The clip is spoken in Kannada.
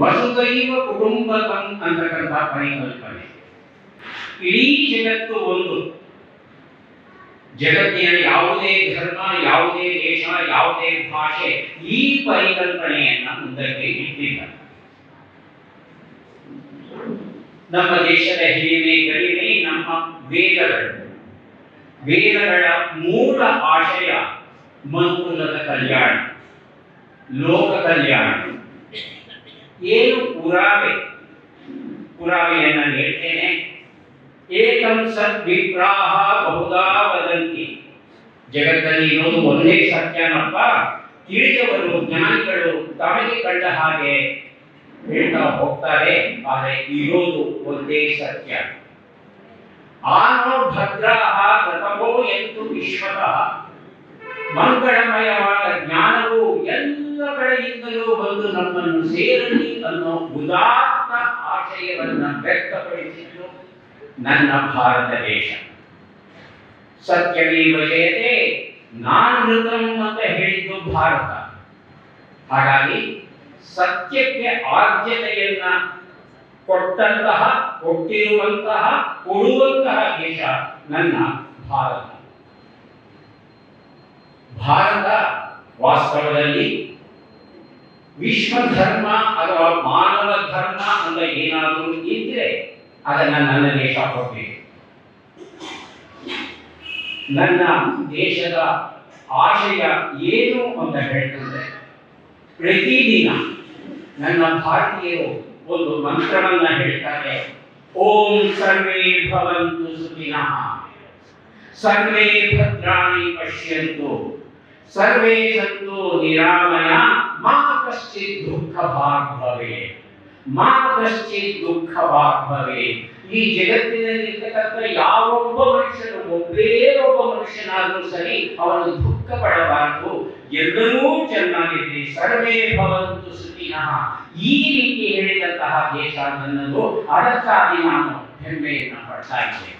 ವಸುದೈವ ಕುಟುಂಬಕಂ ಅಂತಕ್ಕಂಥ ಪರಿಕಲ್ಪನೆ ಇಡೀ ಜಗತ್ತು ಒಂದು ಜಗತ್ತಿನ ಯಾವುದೇ ಧರ್ಮ ಯಾವುದೇ ದೇಶ ಯಾವುದೇ ಭಾಷೆ ಈ ಪರಿಕಲ್ಪನೆಯನ್ನ ಮುಂದಕ್ಕೆ ಇಟ್ಟಿಲ್ಲ ನಮ್ಮ ದೇಶದ ಹಿರಿಮೆ ಗರಿಮೆ ನಮ್ಮ ವೇದಗಳು ವೇದಗಳ ಮೂಲ ಆಶಯ ಮನುಕುಲದ ಕಲ್ಯಾಣ ಲೋಕ ಕಲ್ಯಾಣ ಏನು ಪುರಾವೆ ಪುರಾವೆಯನ್ನ ಹೇಳ್ತೇನೆ ಏಕಂ ಸತ್ ವಿಪ್ರಾಹ ಬಹುದಾ ವದಂತಿ ಜಗತ್ತಲ್ಲಿ ಇರೋದು ಒಂದೇ ಸತ್ಯನಪ್ಪ ತಿಳಿದವರು ಜ್ಞಾನಿಗಳು ತಮಗೆ ಕಂಡ ಹಾಗೆ ಹೇಳ್ತಾ ಹೋಗ್ತಾರೆ ಆದರೆ ಇರೋದು ಒಂದೇ ಸತ್ಯ ಆನೋ ಭದ್ರಾಹ ಪ್ರತಮೋ ಎಂದು ವಿಶ್ವತಃ ಮಂಗಳಮಯವಾದ ಜ್ಞಾನವು ಎಲ್ಲ ಕಡೆಯಿಂದಲೂ ಬಂದು ನಮ್ಮನ್ನು ಸೇರಲಿ ಅನ್ನೋ ಉದಾತ್ತ ಆಶಯವನ್ನ ವ್ಯಕ್ತಪಡಿಸಿದ್ದು ನನ್ನ ಭಾರತ ದೇಶ. ಸತ್ಯವೇ ಜಯತೆ ನಾನೃತಂ ಅಂತ ಹೇಳಿದ್ದು ಭಾರತ. ಹಾಗಾಗಿ ಸತ್ಯಕ್ಕೆ ಆದ್ಯತೆಯನ್ನ ಕೊಟ್ಟಂತಹ, ಕೊಟ್ಟಿರುವಂತಹ, ಕೊಡುವಂತಹ ದೇಶ ನನ್ನ ಭಾರತ. ಭಾರತ ವಾಸ್ತವದಲ್ಲಿ ವಿಶ್ವ ಧರ್ಮ ಅಥವಾ ಮಾನವ ಧರ್ಮ ಅಂತ ಏನಾದರೂ ಇದ್ರೆ ಅದನ್ನ ನನ್ನ ದೇಶ ಕೊಡಬೇಕು ನನ್ನ ದೇಶದ ಆಶಯ ಏನು ಅಂತ ಹೇಳ್ತಂದ್ರೆ ಪ್ರತಿದಿನ ನನ್ನ ಭಾರತೀಯರು ಒಂದು ಮಂತ್ರವನ್ನ ಹೇಳ್ತಾರೆ. ಓಂ ಸರ್ವೇ ಭವಂತು ಸುಖಿನಃ ಸರ್ವೇ ಭದ್ರಾಣಿ ಪಶ್ಯಂತು. ಸರ್ವೇ ಸಂತು ನಿರಾಮಯ, ಮಾ ಕಶ್ಚಿತ್ ದುಃಖ ಭಾಗ್ ಭವೆ ಮಾ ಕಶ್ಚಿತ್ ದುಃಖ ಭಾಗ್ ಭವೆ ಈ ಜಗತ್ತಿನಲ್ಲಿರ್ತಕ್ಕಂಥ ಯಾವೊಬ್ಬ ಮನುಷ್ಯನು, ಒಬ್ಬೇ ಒಬ್ಬ ಮನುಷ್ಯನಾದರೂ ಸರಿ ಅವನು ದುಃಖ ಪಡಬಾರದು ಎಲ್ಲರೂ ಚೆನ್ನಾಗಿದೆ ಸರ್ವೇ ಭವಂತು ಸುಖಿನಃ ಈ ರೀತಿ ಹೇಳಿದಂತಹ ದೇಶ ನನ್ನದು ಅದಕ್ಕಾಗಿ ನಾನು ಹೆಮ್ಮೆಯನ್ನು ಪಡ್ತಾ ಇದ್ದೇನೆ.